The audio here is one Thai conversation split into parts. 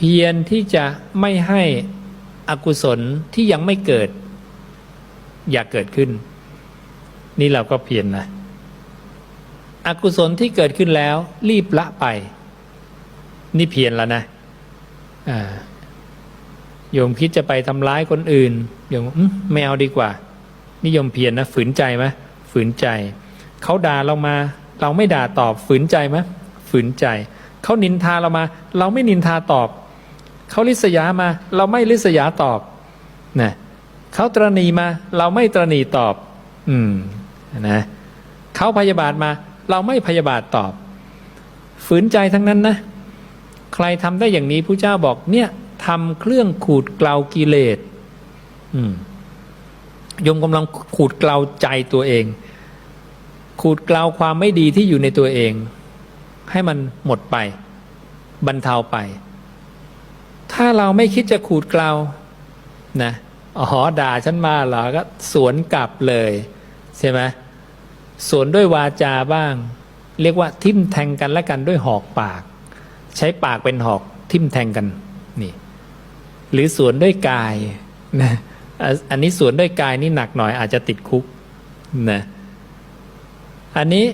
เพียรที่จะไม่ให้อกุศลที่ยังไม่เกิด อย่าเกิดขึ้น นี่เราก็เพียรนนะอกุศลที่เกิดขึ้นแล้ว รีบละไป นี่เพียรแล้วนะโยมคิดจะไปทำร้ายคนอื่นโยมอืมไม่เอาดีกว่า นิยมเพียรนนะฝืนใจไหมฝืนใจ เขาด่าเรามา เราไม่ด่าตอบ ฝืนใจไหมฝืนใจ เขานินทาเรามา เราไม่นินทาตอบ เขาลิษยามา เราไม่ลิษยาตอบนะเขาตรณีมา เราไม่ตรณีตอบ อืมนะเขาพยาบาทมา เราไม่พยาบาทตอบ ฝืนใจทั้งนั้นนะ ใครทำได้อย่างนี้ผู้เจ้าบอกเนี่ยทำเครื่องขูดเกลากิเลสยมกำลังขูดเกลาใจตัวเอง ขูดเกลาความไม่ดีที่อยู่ในตัวเอง ให้มันหมดไป บรรเทาไป ถ้าเราไม่คิดจะขูดเกลานะอ๋อด่าฉันมาเหรอก็สวนกลับเลย ใช่ไหมสวนด้วยวาจาบ้าง เรียกว่าทิมแทงกันและกันด้วยหอกปาก ใช้ปากเป็นหอกทิมแทงกันนี่ หรือสวนด้วยกายนะอะอันนี้สวนด้วยกายนี่หนักหน่อยอาจจะติดคุกนะอันนี้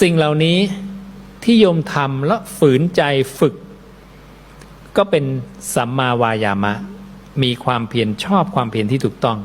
สิ่งเหล่านี้ที่โยมทำแล้วฝืนใจฝึก ก็เป็นสัมมาวายามะ มีความเพียรชอบความเพียรที่ถูกต้อง